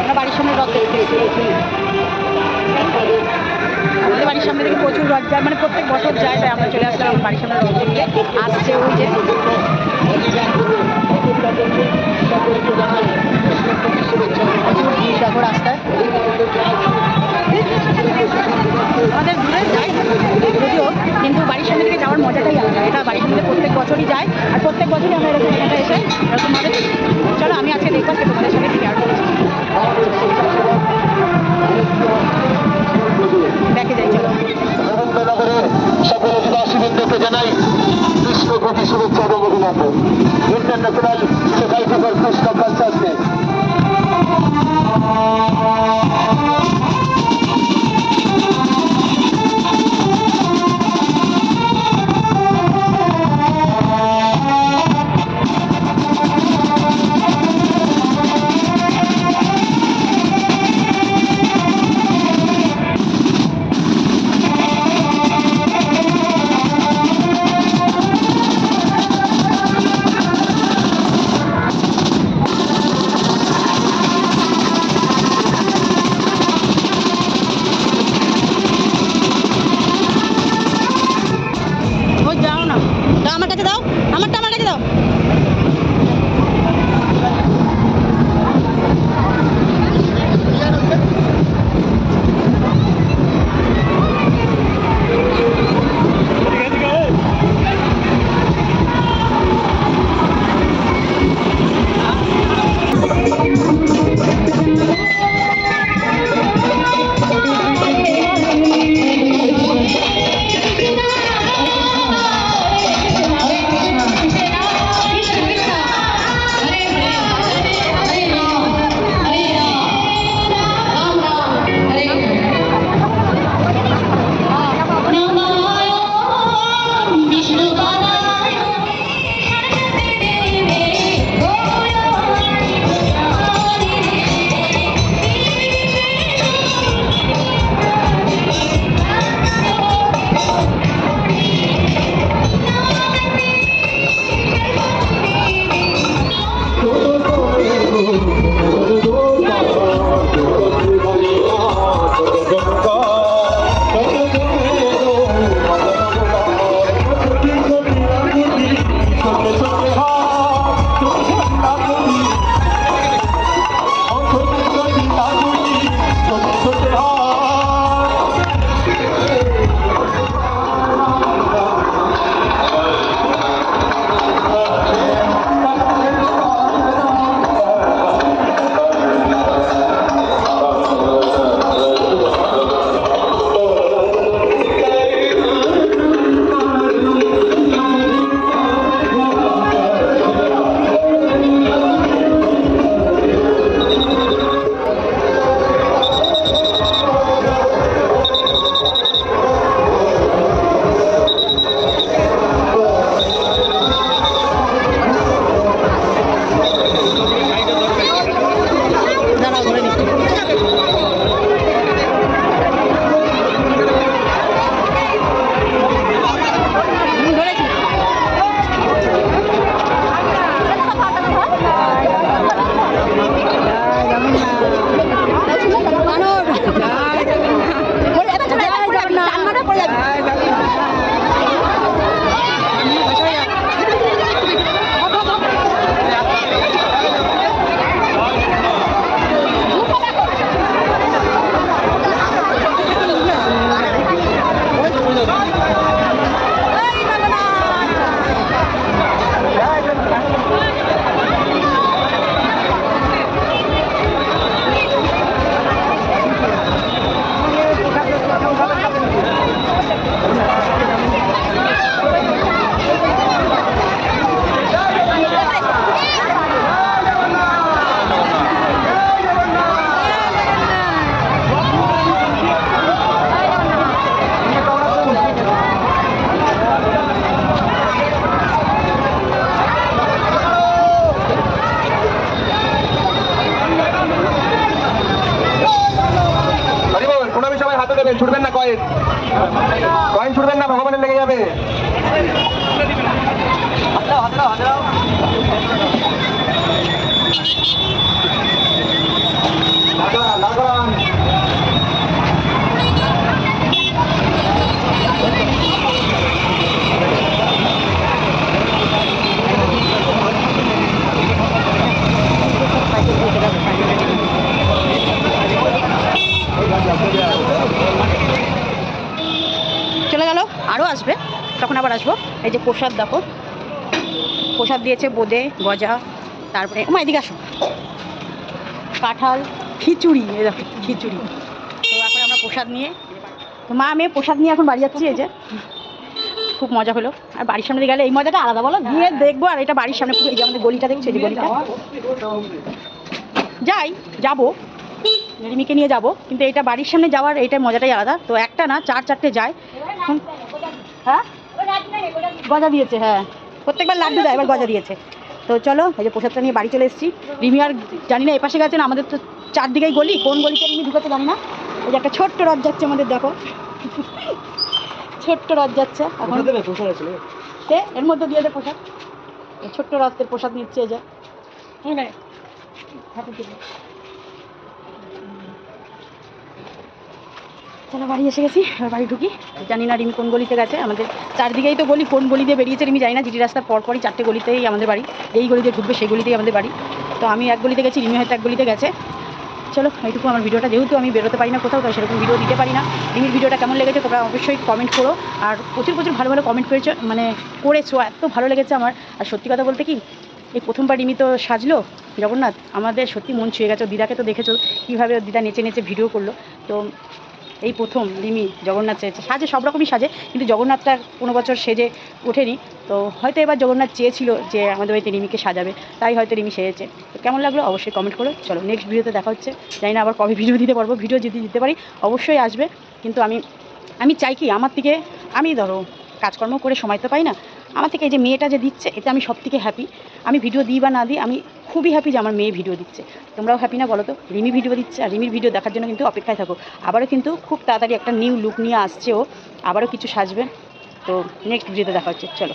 আমরা বাড়ির সামনে রথ দেখতে আমাদের বাড়ির সামনে থেকে প্রচুর রথ যায় মানে প্রত্যেক বছর যায়, তাই আমরা চলে আসলাম বাড়ির সামনে রথ দেখতে। আসছে ওই যে Yeniden nakil halinde sayfa korkusu kapanacağız. আসব এই যে প্রসাদ দেখো, প্রসাদ দিয়েছে বোঁদে, গজা, তারপরে এদিকে আসো। কাঁঠাল, খিচুড়ি দেখো, খিচুড়ি। তো এখন আমরা প্রসাদ নিয়ে, তো মা, আমি প্রসাদ নিয়ে এখন বাড়ি যাচ্ছি, এই যে। খুব মজা হলো। আর বাড়ির সামনে গেলে এই মজাটা আলাদা, বলো? গিয়ে দেখব, আর এটা বাড়ির সামনে এই যে আমাদের গলিটা দেখছ যে গলিটা। যাই, যাব। রিমিকে নিয়ে যাব, কিন্তু এটা বাড়ির সামনে যাওয়ার এইটার মজাটাই আলাদা। তো একটা না, চার, চারটে যায়। হ্যাঁ? গজা দিয়েছে হ্যাঁ। প্রত্যেকবার লাড্ডু দেয় এবার গজা দিয়েছে। তো চলো এই যে প্রসাদটা নিয়ে বাড়ি চলে এসেছি। রিমি আর জানি না এপাশে গেছে না আমাদের তো চারদিকেই গলি। কোন গলিতে রিমি ঢুকাতে জানি না। ওই যে একটা ছোট্ট রথ যাচ্ছে আমাদের দেখো। ছোট্ট রথ যাচ্ছে এখন। তে এর মধ্যে দিয়ে দে প্রসাদ। ছোট্ট রথের প্রসাদ নিচ্ছে এই যে। এই চলো বাড়ি এসে গেছি, এবার বাড়ি ঢুকি। জানি না রিমি কোন গলিতে গেছে, আমাদের চারদিকেই তো গলি, কোন গলি দিয়ে বেরিয়েছে রিমি জানি না, জিটি রাস্তার পরপরই চারটে গলিতেই আমাদের বাড়ি, এই গলিতে ঢুকবে সেই গলিতেই আমাদের বাড়ি। তো আমি এক গলিতে গেছি, রিমি হয়তো এক গলিতে গেছে। চলো, এইটুকু আমার ভিডিওটা, যেহেতু আমি বেরোতে পারি না কোথাও, তাই সেরকম ভিডিও দিতে পারি না। রিমির ভিডিওটা কেমন লেগেছে তোমরা অবশ্যই কমেন্ট করো। আর প্রচুর প্রচুর ভালো ভালো কমেন্ট করেছ মানে করেছ, এত ভালো লেগেছে আমার। আর সত্যি কথা বলতে কি, এই প্রথমবার রিমি তো সাজলো, জগন্নাথ, আমাদের সত্যি মন ছুঁয়ে গেছে দিদাকে তো দেখেছ, কীভাবে দিদা নেচে নেচে ভিডিও করল। তো এই প্রথম রিমি জগন্নাথ চেয়েছে। সাজে সব রকমই সাজে, কিন্তু জগন্নাথটা কোনো বছর সেজে ওঠেনি। তো হয়তো এবার জগন্নাথ চেয়েছিল যে আমাদের বাড়িতে রিমিকে সাজাবে, তাই হয়তো রিমি সেজেছে। তো কেমন লাগল অবশ্যই কমেন্ট করো চলো নেক্সট ভিডিওতে দেখা হচ্ছে। জানি না আবার কবে ভিডিও দিতে পারব ভিডিও যদি দিতে পারি অবশ্যই আসবে। কিন্তু আমি আমি চাই কি আমার থেকে আমি ধরো কাজকর্ম করে সময় তো পাই না আমার থেকে এই যে মেয়েটা যে দিচ্ছে, এতে আমি সব থেকে হ্যাপি আমি ভিডিও দিই বা না দিই, আমি খুবই হ্যাপি যে আমার মেয়ে ভিডিও দিচ্ছে। তোমরাও হ্যাপি না বলো তো রিমি ভিডিও দিচ্ছে আর রিমির ভিডিও দেখার জন্য কিন্তু অপেক্ষায় থাকো। আবারও কিন্তু খুব তাড়াতাড়ি একটা নিউ লুক নিয়ে আসছে ও। আবারও কিছু সাজবে। তো নেক্সট ভিডিওতে দেখা হচ্ছে। চলো।